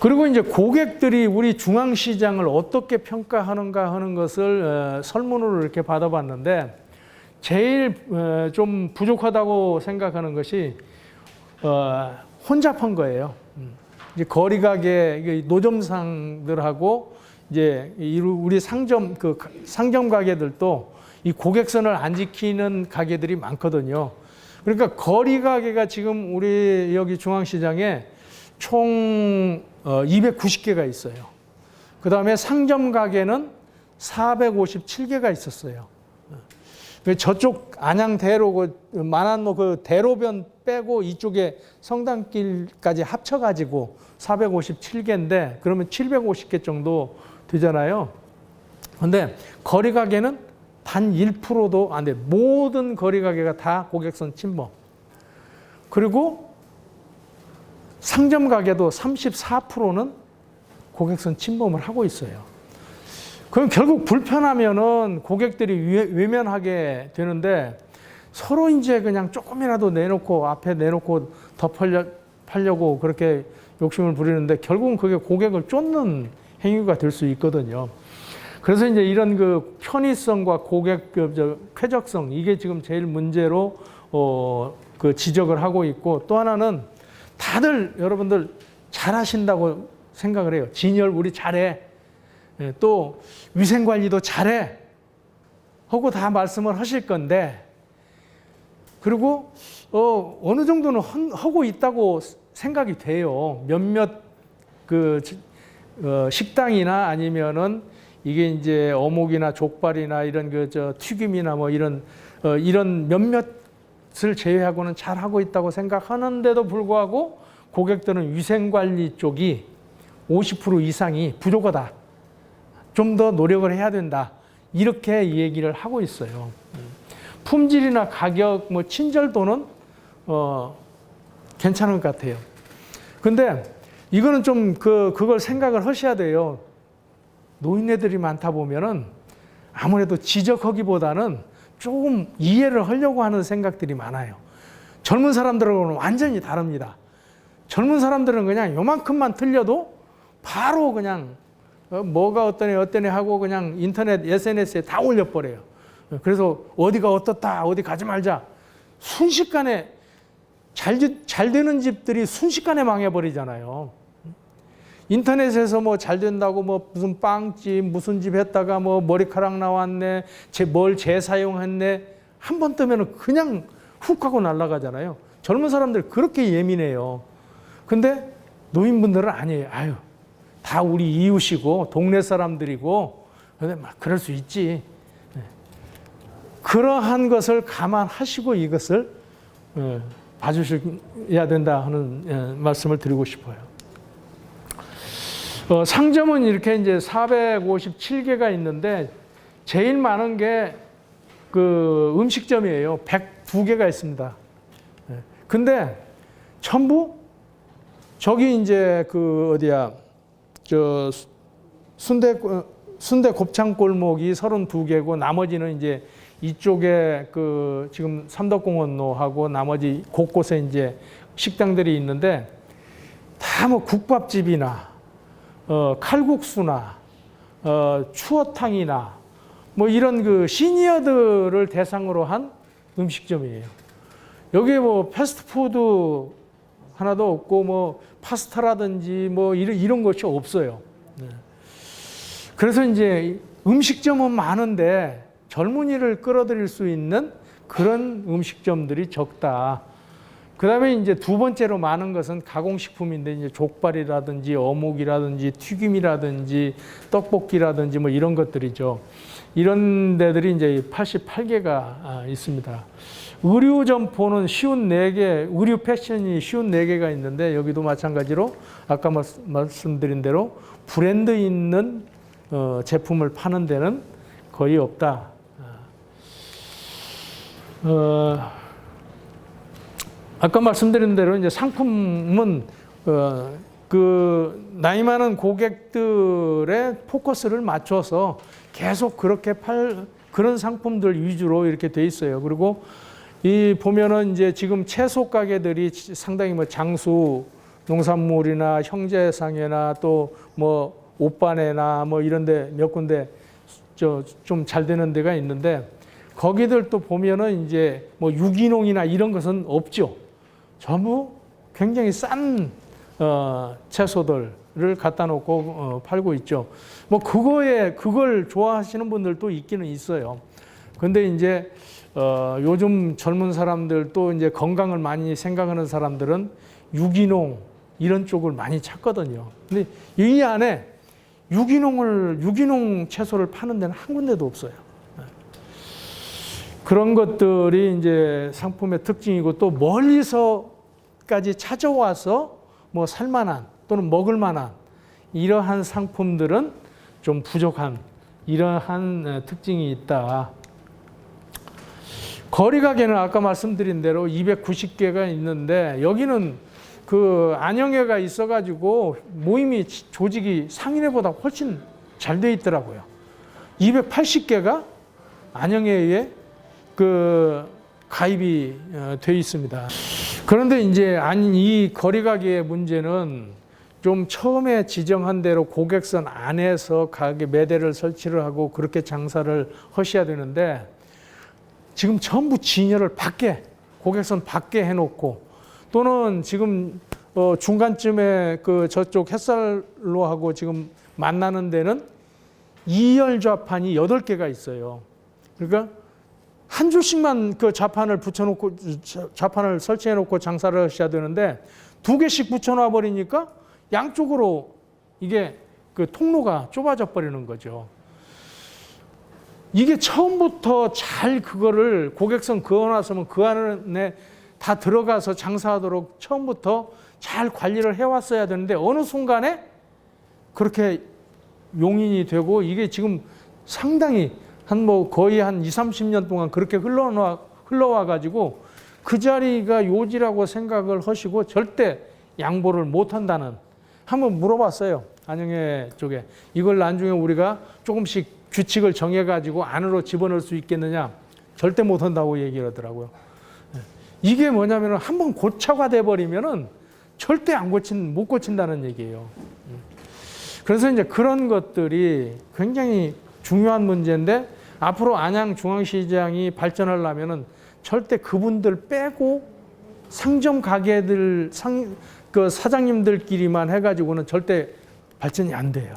그리고 이제 고객들이 우리 중앙시장을 어떻게 평가하는가 하는 것을 어, 설문으로 이렇게 받아봤는데 제일 어, 좀 부족하다고 생각하는 것이 어, 혼잡한 거예요. 음. 이제 거리 가게 노점상들하고 이제 이 우리 상점 그 가- 상점 가게들도 이 고객선을 안 지키는 가게들이 많거든요. 그러니까 거리 가게가 지금 우리 여기 중앙시장에 총 290개가 있어요. 그 다음에 상점 가게는 457개가 있었어요. 그 저쪽 안양 대로 그 만안로 그 대로변 빼고 이쪽에 성당길까지 합쳐가지고 457개인데 그러면 750개 정도 되잖아요. 근데 거리 가게는 단 1%도 안 돼. 모든 거리 가게가 다 고객선 침범. 그리고 상점 가게도 34%는 고객선 침범을 하고 있어요. 그럼 결국 불편하면은 고객들이 외- 외면하게 되는데 서로 이제 그냥 조금이라도 내놓고 앞에 내놓고 팔려고 그렇게 욕심을 부리는데 결국은 그게 고객을 쫓는 행위가 될 수 있거든요. 그래서 이제 이런 그 편의성과 고객 그저 쾌적성 이게 지금 제일 문제로 어, 그 지적을 하고 있고 또 하나는 다들 여러분들 잘하신다고 생각을 해요. 진열 우리 잘해. 예, 또 위생 관리도 잘해. 하고 다 말씀을 하실 건데 그리고 어, 어느 정도는 헌- 하고 있다고 생각이 돼요. 몇몇 그 지- 어, 식당이나 아니면은 이게 이제 어묵이나 족발이나 이런 그 저 튀김이나 뭐 이런 어, 이런 몇몇 을 제외하고는 잘 하고 있다고 생각하는데도 불구하고 고객들은 위생 관리 쪽이 50% 이상이 부족하다. 좀 더 노력을 해야 된다. 이렇게 얘기를 하고 있어요. 품질이나 가격, 뭐 친절도는 어, 괜찮은 것 같아요. 근데 이거는 좀 그 그걸 생각을 하셔야 돼요. 노인네들이 많다 보면은 아무래도 지적하기보다는 조금 이해를 하려고 하는 생각들이 많아요. 젊은 사람들하고는 완전히 다릅니다. 젊은 사람들은 그냥 요만큼만 틀려도 바로 그냥 어, 뭐가 어떠네 어떠네 하고 그냥 인터넷 SNS에 다 올려버려요. 그래서 어디가 어떻다 어디 가지 말자 순식간에 잘, 지- 잘 되는 집들이 순식간에 망해버리잖아요. 인터넷에서 뭐 잘 된다고 뭐 무슨 빵집 무슨 집 했다가 뭐 머리카락 나왔네 제뭘 재사용했네 한 번 뜨면은 그냥 훅 하고 날아가잖아요. 젊은 사람들 그렇게 예민해요. 근데 노인분들은 아니에요. 아유 다 우리 이웃이고 동네 사람들이고 근데 막 그럴 수 있지. 네. 그러한 것을 감안하시고 이것을 예, 봐주셔야 된다 하는 예, 말씀을 드리고 싶어요. 어, 상점은 이렇게 이제 457개가 있는데 제일 많은 게 그 음식점이에요. 102개가 있습니다. 예. 근데 전부 저기 이제 그 어디야 저 순대 순대 곱창 골목이 32개고 나머지는 이제 이쪽에 그 지금 삼덕공원로하고 나머지 곳곳에 이제 식당들이 있는데 다 뭐 국밥집이나 어, 칼국수나 어, 추어탕이나 뭐 이런 그 시니어들을 대상으로 한 음식점이에요. 여기 뭐 패스트푸드 하나도 없고 뭐 파스타라든지 뭐 이런 이런 것이 없어요. 네. 그래서 이제 음식점은 많은데 젊은이를 끌어들일 수 있는 그런 음식점들이 적다. 그다음에 이제 두 번째로 많은 것은 가공식품인데 이제 족발이라든지 어묵이라든지 튀김이라든지 떡볶이라든지 뭐 이런 것들이죠. 이런 데들이 이제 88개가 있습니다. 의류 점포는 쉬운 4개, 의류 패션이 쉬운 4개가 있는데 여기도 마찬가지로 아까 말씀- 말씀드린 대로 브랜드 있는 어, 제품을 파는 데는 거의 없다. 어, 아까 말씀드린 대로 이제 상품은 어, 그 나이 많은 고객들의 포커스를 맞춰서 계속 그렇게 팔 그런 상품들 위주로 이렇게 돼 있어요. 그리고 이 보면은 이제 지금 채소 가게들이 상당히 뭐 장수 농산물이나 형제상회나 또 뭐 오빠네나 뭐 이런데 몇 군데 저 좀 잘 되는 데가 있는데 거기들 또 보면은 이제 뭐 유기농이나 이런 것은 없죠. 전부 굉장히 싼 어, 채소들을 갖다 놓고 어, 팔고 있죠. 뭐 그거에 그걸 좋아하시는 분들도 있기는 있어요. 근데 이제 어, 요즘 젊은 사람들 또 이제 건강을 많이 생각하는 사람들은 유기농 이런 쪽을 많이 찾거든요. 근데 이 안에 유기농을 유기농 채소를 파는 데는 한 군데도 없어요. 그런 것들이 이제 상품의 특징이고 또 멀리서 까지 찾아와서 뭐 살만한 또는 먹을만한 이러한 상품들은 좀 부족한 이러한 어, 특징이 있다. 거리 가게는 아까 말씀드린 대로 290개가 있는데 여기는 그 안영회가 있어가지고 모임이 조직이 상인회보다 훨씬 잘 돼 있더라고요. 280개가 안영회에 그 가입이 어, 돼 있습니다. 그런데 이제 아니 이 거리 가게의 문제는 좀 처음에 지정한 대로 고객선 안에서 가게 매대를 설치를 하고 그렇게 장사를 하셔야 되는데 지금 전부 진열을 밖에 고객선 밖에 해놓고 또는 지금 어 중간쯤에 그 저쪽 햇살로 하고 지금 만나는 데는 2열 좌판이 8개가 있어요. 그러니까 한 줄씩만 그 좌판을 붙여놓고 좌판을 설치해놓고 장사를 하셔야 되는데 두 개씩 붙여놔 버리니까 양쪽으로 이게 그 통로가 좁아져 버리는 거죠. 이게 처음부터 잘 그거를 고객선 그어놨으면 그 안에 다 들어가서 장사하도록 처음부터 잘 관리를 해왔어야 되는데 어느 순간에 그렇게 용인이 되고 이게 지금 상당히 한 뭐 거의 한 2, 30년 동안 그렇게 흘러와, 흘러와 가지고 그 자리가 요지라고 생각을 하시고 절대 양보를 못 한다는 한번 물어봤어요. 안영애 쪽에 이걸 나중에 우리가 조금씩 규칙을 정해 가지고 안으로 집어넣을 수 있겠느냐? 절대 못 한다고 얘기를 하더라고요. 예. 이게 뭐냐면은 한번 고쳐가 돼 버리면은 절대 안 고친 못 고친다는 얘기예요. 음. 그래서 이제 그런 것들이 굉장히 중요한 문제인데 앞으로 안양 중앙시장이 발전하려면은 절대 그분들 빼고 상점 가게들 상 그 사장님들끼리만 해가지고는 절대 발전이 안 돼요.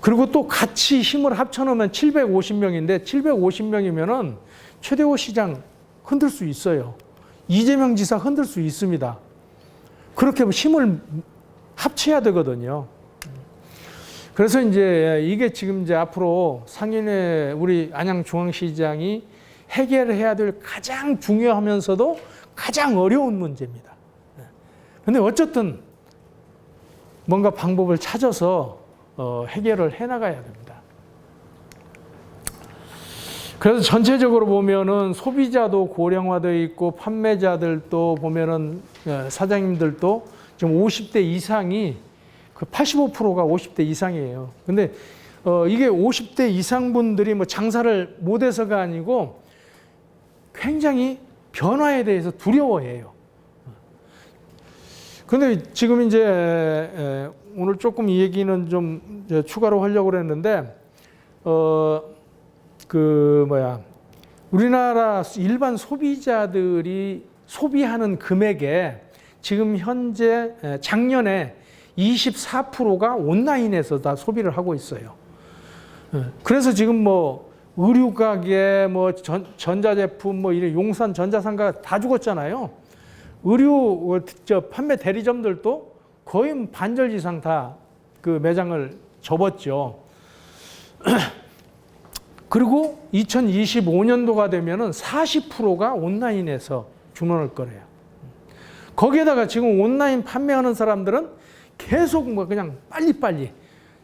그리고 또 같이 힘을 합쳐놓으면 750명인데 750명이면은 최대호 시장 흔들 수 있어요. 이재명 지사 흔들 수 있습니다. 그렇게 힘을 합쳐야 되거든요. 그래서 이제 이게 지금 이제 앞으로 상인회 우리 안양중앙시장이 해결해야 될 가장 중요하면서도 가장 어려운 문제입니다. 근데 어쨌든 뭔가 방법을 찾아서 어, 해결을 해 나가야 됩니다. 그래서 전체적으로 보면은 소비자도 고령화되어 있고 판매자들도 보면은 어, 사장님들도 지금 50대 이상이 그 85%가 50대 이상이에요. 근데 어, 이게 50대 이상 분들이 뭐 장사를 못해서가 아니고 굉장히 변화에 대해서 두려워해요. 근데 지금 이제 에, 오늘 조금 이 얘기는 좀 추가로 하려고 그랬는데 어 그 뭐야 우리나라 일반 소비자들이 소비하는 금액에 지금 현재 에, 작년에 24%가 온라인에서 다 소비를 하고 있어요. 예, 그래서 지금 뭐 의류 가게, 뭐 전, 전자제품, 뭐 이런 용산 전자상가 다 죽었잖아요. 의류 저 판매 대리점들도 거의 반절 이상 다 그 매장을 접었죠. 그리고 2025년도가 되면은 40%가 온라인에서 주문할 거래요. 거기에다가 지금 온라인 판매하는 사람들은 계속 뭐 그냥 빨리빨리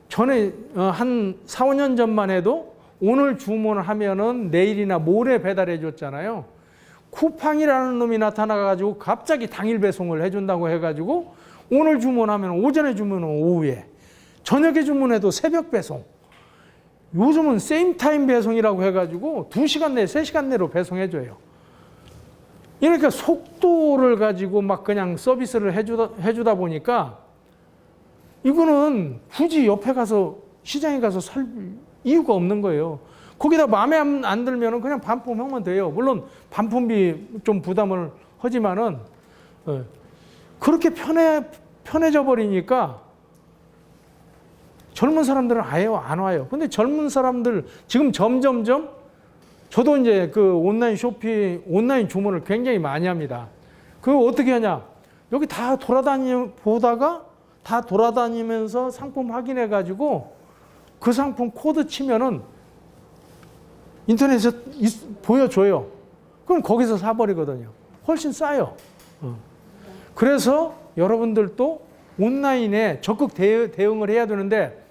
전에 어, 한 4, 5년 전만 해도 오늘 주문을 하면은 내일이나 모레 배달해 줬잖아요. 쿠팡이라는 놈이 나타나 가지고 갑자기 당일 배송을 해 준다고 해 가지고 오늘 주문하면 오전에 주문은 오후에 저녁에 주문해도 새벽 배송. 요즘은 세임 타임 배송이라고 해 가지고 2시간 내, 3시간 내로 배송해 줘요. 이렇게 속도를 가지고 막 그냥 서비스를 해주다, 해주다 보니까 이거는 굳이 옆에 가서 시장에 가서 살 이유가 없는 거예요. 거기다 마음에 안, 안 들면은 그냥 반품하면 돼요. 물론 반품비 좀 부담을 하지만은 예. 그렇게 편해 편해져 버리니까 젊은 사람들은 아예 안 와요. 근데 젊은 사람들 지금 점점점 저도 이제 그 온라인 쇼핑, 온라인 주문을 굉장히 많이 합니다. 그거 어떻게 하냐? 여기 다 돌아다니 보다가 다 돌아다니면서 상품 확인해 가지고 그 상품 코드 치면은 인터넷에 있- 보여줘요. 그럼 거기서 사버리거든요. 훨씬 싸요. 어. 그래서 여러분들도 온라인에 적극 대- 대응을 해야 되는데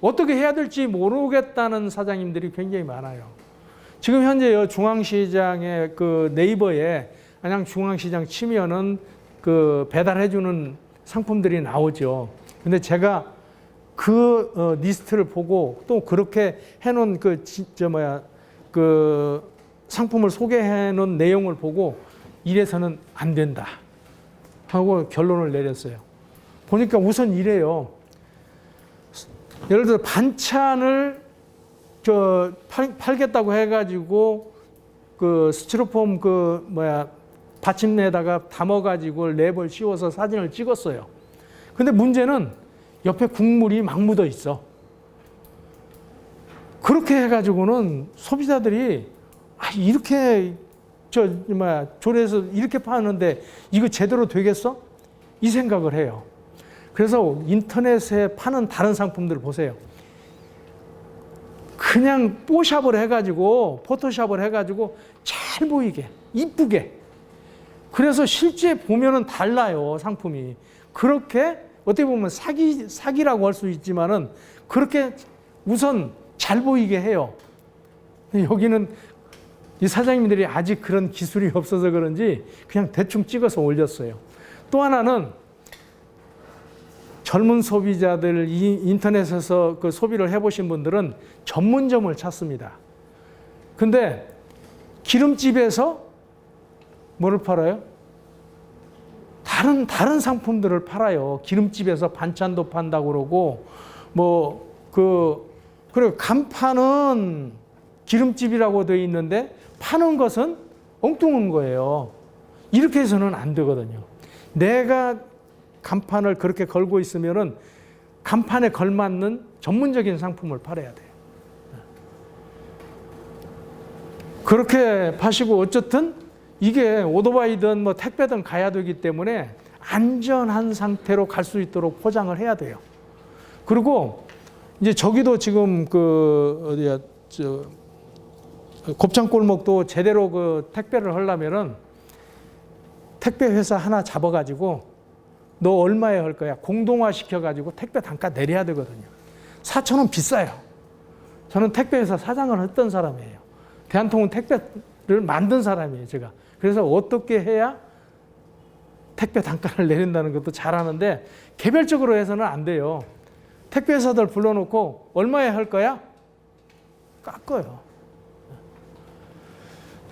어떻게 해야 될지 모르겠다는 사장님들이 굉장히 많아요. 지금 현재 요 중앙시장의 그 네이버에 그냥 중앙시장 치면은 그 배달해주는 상품들이 나오죠. 근데 제가 그 어, 리스트를 보고 또 그렇게 해놓은 그 진짜 뭐야 그 상품을 소개해놓은 내용을 보고 이래서는 안 된다 하고 결론을 내렸어요. 보니까 우선 이래요. 예를 들어 반찬을 저 팔, 팔겠다고 해가지고 그 스티로폼 그 뭐야 받침대에다가 담아가지고 랩을 씌워서 사진을 찍었어요. 근데 문제는 옆에 국물이 막 묻어 있어. 그렇게 해가지고는 소비자들이 아 이렇게 저 뭐야 조리해서 이렇게 파는데 이거 제대로 되겠어? 이 생각을 해요. 그래서 인터넷에 파는 다른 상품들을 보세요. 그냥 뽀샵을 해가지고 포토샵을 해가지고 잘 보이게 이쁘게 그래서 실제 보면은 달라요 상품이 그렇게 어떻게 보면 사기 사기라고 할 수 있지만은 그렇게 우선 잘 보이게 해요. 여기는 이 사장님들이 아직 그런 기술이 없어서 그런지 그냥 대충 찍어서 올렸어요. 또 하나는 젊은 소비자들 이 인터넷에서 그 소비를 해보신 분들은 전문점을 찾습니다. 근데 기름집에서 뭐를 팔아요? 다른 다른 상품들을 팔아요. 기름집에서 반찬도 판다고 그러고 뭐 그 그리고 간판은 기름집이라고 되어 있는데 파는 것은 엉뚱한 거예요. 이렇게 해서는 안 되거든요. 내가 간판을 그렇게 걸고 있으면은 간판에 걸맞는 전문적인 상품을 팔아야 돼요. 그렇게 파시고 어쨌든 이게 오토바이든 뭐 택배든 가야 되기 때문에 안전한 상태로 갈 수 있도록 포장을 해야 돼요. 그리고 이제 저기도 지금 그 어디야 저 곱창 골목도 제대로 그 택배를 하려면은 택배 회사 하나 잡아가지고 너 얼마에 할 거야? 공동화 시켜가지고 택배 단가 내려야 되거든요. 4천 원 비싸요. 저는 택배 회사 사장을 했던 사람이에요. 대한통운 택배를 만든 사람이에요, 제가. 그래서 어떻게 해야 택배 단가를 내린다는 것도 잘하는데 개별적으로 해서는 안 돼요. 택배 회사들 불러놓고 얼마에 할 거야? 깎아요.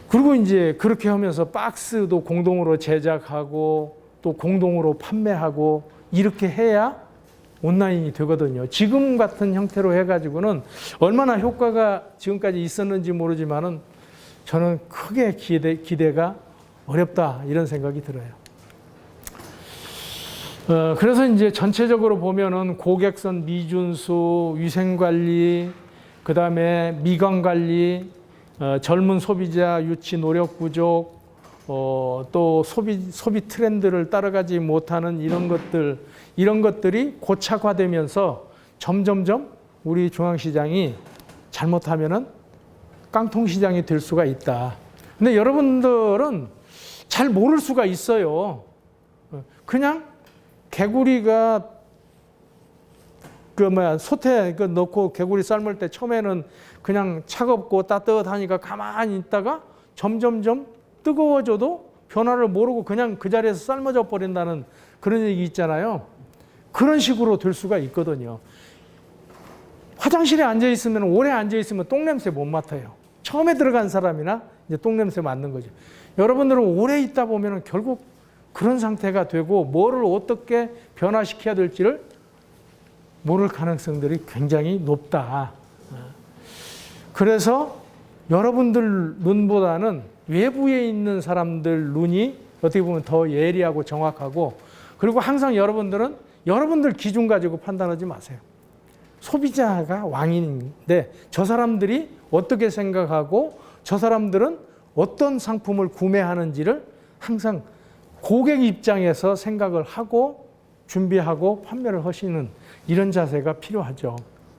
그리고 이제 그렇게 하면서 박스도 공동으로 제작하고 또 공동으로 판매하고 이렇게 해야 온라인이 되거든요. 지금 같은 형태로 해가지고는 얼마나 효과가 지금까지 있었는지 모르지만은 저는 크게 기대, 기대가 어렵다 이런 생각이 들어요. 어, 그래서 이제 전체적으로 보면은 고객선 미준수, 위생관리, 그 다음에 미관관리, 어, 젊은 소비자 유치 노력 부족, 어, 또 소비 소비 트렌드를 따라가지 못하는 이런 것들 이런 것들이 고착화되면서 점점점 우리 중앙시장이 잘못하면은 깡통 시장이 될 수가 있다. 근데 여러분들은 잘 모를 수가 있어요. 그냥 개구리가 그 뭐야 소태 그 넣고 개구리 삶을 때 처음에는 그냥 차갑고 따뜻하니까 가만히 있다가 점점점 뜨거워져도 변화를 모르고 그냥 그 자리에서 삶아져 버린다는 그런 얘기 있잖아요. 그런 식으로 될 수가 있거든요. 화장실에 앉아 있으면 오래 앉아 있으면 똥 냄새 못 맡아요. 처음에 들어간 사람이나 이제 똥 냄새 맡는 거죠. 여러분들은 오래 있다 보면 결국 그런 상태가 되고 뭐를 어떻게 변화시켜야 될지를 모를 가능성들이 굉장히 높다. 그래서 여러분들 눈보다는 외부에 있는 사람들 눈이 어떻게 보면 더 예리하고 정확하고 그리고 항상 여러분들은 여러분들 기준 가지고 판단하지 마세요. 소비자가 왕인인데 저 사람들이 어떻게 생각하고 저 사람들은 어떤 상품을 구매하는지를 항상 고객 입장에서 생각을 하고 준비하고 판매를 하시는 이런 자세가 필요하죠.